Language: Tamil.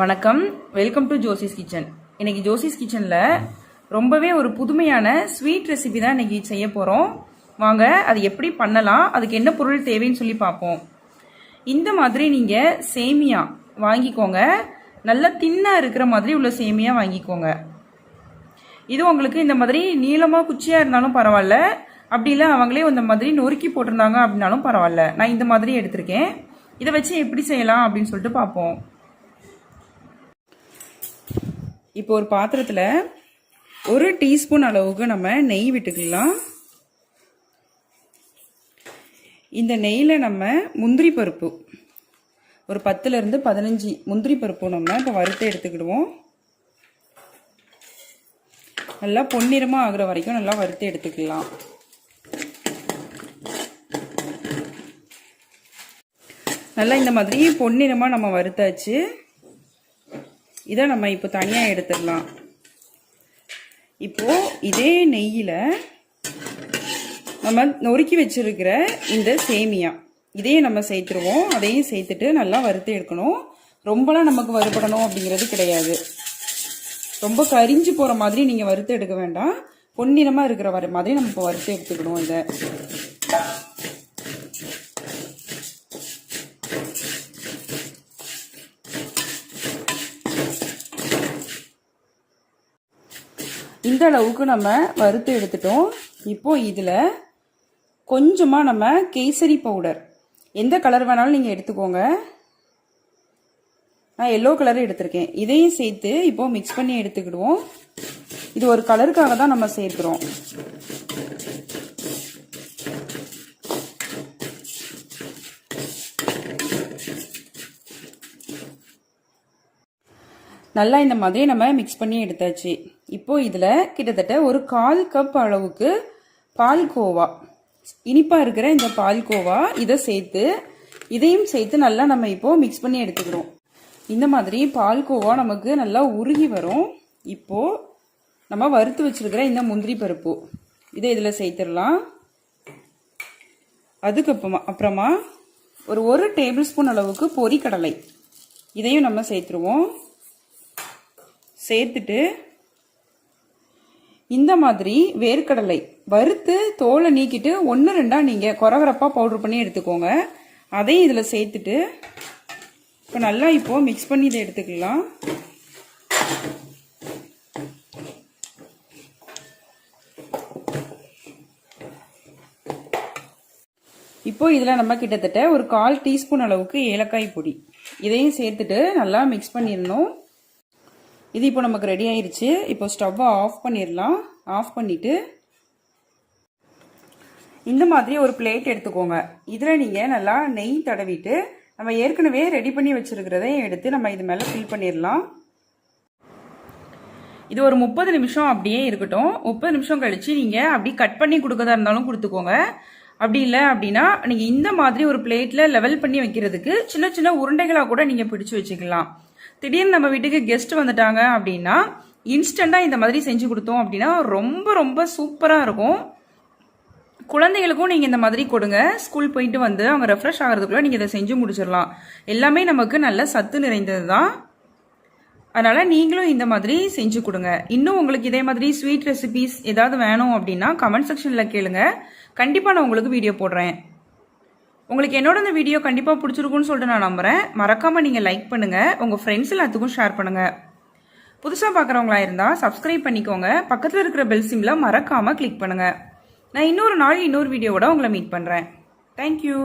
வணக்கம். வெல்கம் டு ஜோசிஸ் கிச்சன் இன்னைக்கு ஜோசிஸ் கிச்சனில் ரொம்பவே ஒரு புதுமையான ஸ்வீட் ரெசிபி தான் இன்னைக்கு செய்ய போகிறோம் வாங்க அது எப்படி பண்ணலாம் அதுக்கு என்ன பொருள் தேவைன்னு சொல்லி பார்ப்போம். இந்த மாதிரி நீங்கள் சேமியா வாங்கிக்கோங்க. நல்லா தின்னாக இருக்கிற மாதிரி உள்ள சேமியா வாங்கிக்கோங்க. இது உங்களுக்கு இந்த மாதிரி நீளமாக குச்சியாக இருந்தாலும் பரவாயில்ல. அப்படி இல்லை அவங்களே இந்த மாதிரி நொறுக்கி போட்டிருந்தாங்க அப்படின்னாலும் பரவாயில்ல. நான் இந்த மாதிரி எடுத்திருக்கேன். இதை வச்சு எப்படி செய்யலாம் அப்படின்னு சொல்லிட்டு பார்ப்போம். இப்போ ஒரு பாத்திரத்தில் ஒரு டீஸ்பூன் அளவுக்கு நம்ம நெய் விட்டுக்கலாம். இந்த நெய்யில் நம்ம முந்திரி பருப்பு ஒரு பத்துலேருந்து பதினஞ்சு முந்திரி பருப்பு நம்ம இப்போ வறுத்து எடுத்துக்கிடுவோம். நல்லா பொன்னிறமாக ஆகிற வரைக்கும் நல்லா வறுத்து எடுத்துக்கலாம். நல்லா இந்த மாதிரி பொன்னிறமாக நம்ம வறுத்தாச்சு. இதை நம்ம இப்போ தனியாக எடுத்துடலாம். இப்போது இதே நெய்யில் நம்ம நொறுக்கி வச்சிருக்கிற இந்த சேமியா இதையும் நம்ம சேர்த்துருவோம். அதையும் சேர்த்துட்டு நல்லா வறுத்து எடுக்கணும். ரொம்பலாம் நமக்கு வறுபடணும் அப்படிங்கிறது கிடையாது. ரொம்ப கரிஞ்சு போகிற மாதிரி நீங்கள் வறுத்து எடுக்க வேண்டாம். பொன்னிறமாக இருக்கிற வர மாதிரி நம்ம இப்போ வறுத்து எடுத்துக்கணும் இதை. இந்த அளவுக்கு நம்ம வறுத்து எடுத்துட்டோம். இப்போ இதில் கொஞ்சமாக நம்ம கேசரி பவுடர் எந்த கலர் வேணாலும் நீங்கள் எடுத்துக்கோங்க. நான் எல்லோ கலர் எடுத்திருக்கேன். இதையும் சேர்த்து இப்போ மிக்ஸ் பண்ணி எடுத்துக்கிடுவோம். இது ஒரு கலருக்காக தான் நம்ம சேர்க்குறோம். நல்லா இந்த மாதிரி நம்ம மிக்ஸ் பண்ணி எடுத்தாச்சு. இப்போ இதில் கிட்டத்தட்ட ஒரு கால் கப் அளவுக்கு பால்கோவா இனிப்பாக இருக்கிற இந்த பால்கோவா இதை சேர்த்து இதையும் சேர்த்து நல்லா நம்ம இப்போ மிக்ஸ் பண்ணி எடுத்துக்கிறோம். இந்த மாதிரி பால்கோவா நமக்கு நல்லா உருகி வரும். இப்போ நம்ம வறுத்து வச்சிருக்கிற இந்த முந்திரி பருப்பு இதை இதில் சேர்த்துடலாம். அதுக்கப்புறமா அப்புறமா ஒரு ஒரு டேபிள் ஸ்பூன் அளவுக்கு பொரிக்கடலை இதையும் நம்ம சேர்த்துருவோம். சேர்த்துட்டு இந்த மாதிரி வேர்க்கடலை வறுத்து தோலை நீக்கிட்டு ஒன்று ரெண்டாக நீங்கள் குறகுறப்பாக பவுட்ரு பண்ணி எடுத்துக்கோங்க. அதையும் இதில் சேர்த்துட்டு இப்போ நல்லா இப்போது மிக்ஸ் பண்ணி இதை எடுத்துக்கலாம். இப்போ இதில் நம்ம கிட்டத்தட்ட ஒரு கால் டீஸ்பூன் அளவுக்கு ஏலக்காய் பொடி. இதையும் சேர்த்துட்டு நல்லா மிக்ஸ் பண்ணிடணும். இது இப்போ நமக்கு ரெடி ஆயிருச்சு. இப்போ ஸ்டவ்வை ஆஃப் பண்ணிடலாம் ஆஃப் பண்ணிவிட்டு இந்த மாதிரி ஒரு பிளேட் எடுத்துக்கோங்க. இதில் நீங்கள் நல்லா நெய் தடவிட்டு நம்ம ஏற்கனவே ரெடி பண்ணி வச்சுருக்கிறதையும் எடுத்து நம்ம இது மேலே ஃபில் பண்ணிடலாம் இது ஒரு முப்பது நிமிஷம் அப்படியே இருக்கட்டும். முப்பது நிமிஷம் கழித்து நீங்கள் அப்படி கட் பண்ணி கொடுக்கறதா இருந்தாலும் கொடுத்துக்கோங்க. அப்படி இல்லை அப்படின்னா நீங்கள் இந்த மாதிரி ஒரு பிளேட்டில் லெவல் பண்ணி வைக்கிறதுக்கு சின்ன சின்ன உருண்டைகளாக கூட நீங்கள் பிடிச்சி வச்சுக்கலாம். திடீர்னு நம்ம வீட்டுக்கு கெஸ்ட் வந்துட்டாங்க அப்படின்னா இன்ஸ்டண்ட்டாக இந்த மாதிரி செஞ்சு கொடுத்தோம் அப்படின்னா ரொம்ப ரொம்ப சூப்பராக இருக்கும். குழந்தைகளுக்கும் நீங்கள் இந்த மாதிரி கொடுங்க. ஸ்கூல் போயிட்டு வந்து அவங்க ரெஃப்ரெஷ் ஆகிறதுக்குள்ள நீங்கள் இதை செஞ்சு முடிச்சிடலாம். எல்லாமே நமக்கு நல்ல சத்து நிறைந்தது தான் அதனால் நீங்களும் இந்த மாதிரி செஞ்சு கொடுங்க. இன்னும் உங்களுக்கு இதே மாதிரி ஸ்வீட் ரெசிபீஸ் ஏதாவது வேணும் அப்படின்னா கமெண்ட் செக்ஷனில் கேளுங்க. கண்டிப்பாக நான் உங்களுக்கு வீடியோ போடுறேன். உங்களுக்கு என்னோட இந்த வீடியோ கண்டிப்பாக பிடிச்சிருக்குன்னு சொல்லிட்டு நான் நம்புகிறேன் மறக்காமல் நீங்கள் லைக் பண்ணுங்கள் உங்கள் ஃப்ரெண்ட்ஸ் எல்லாத்துக்கும் ஷேர் பண்ணுங்கள் புதுசாக பார்க்குறவங்களா இருந்தால் சப்ஸ்கிரைப் பண்ணிக்கோங்க. பக்கத்தில் இருக்கிற பெல் சிம்மில் மறக்காமல் கிளிக் பண்ணுங்கள் நான் இன்னொரு நாள் இன்னொரு வீடியோவோட உங்களை மீட் பண்ணுறேன் தேங்க்யூ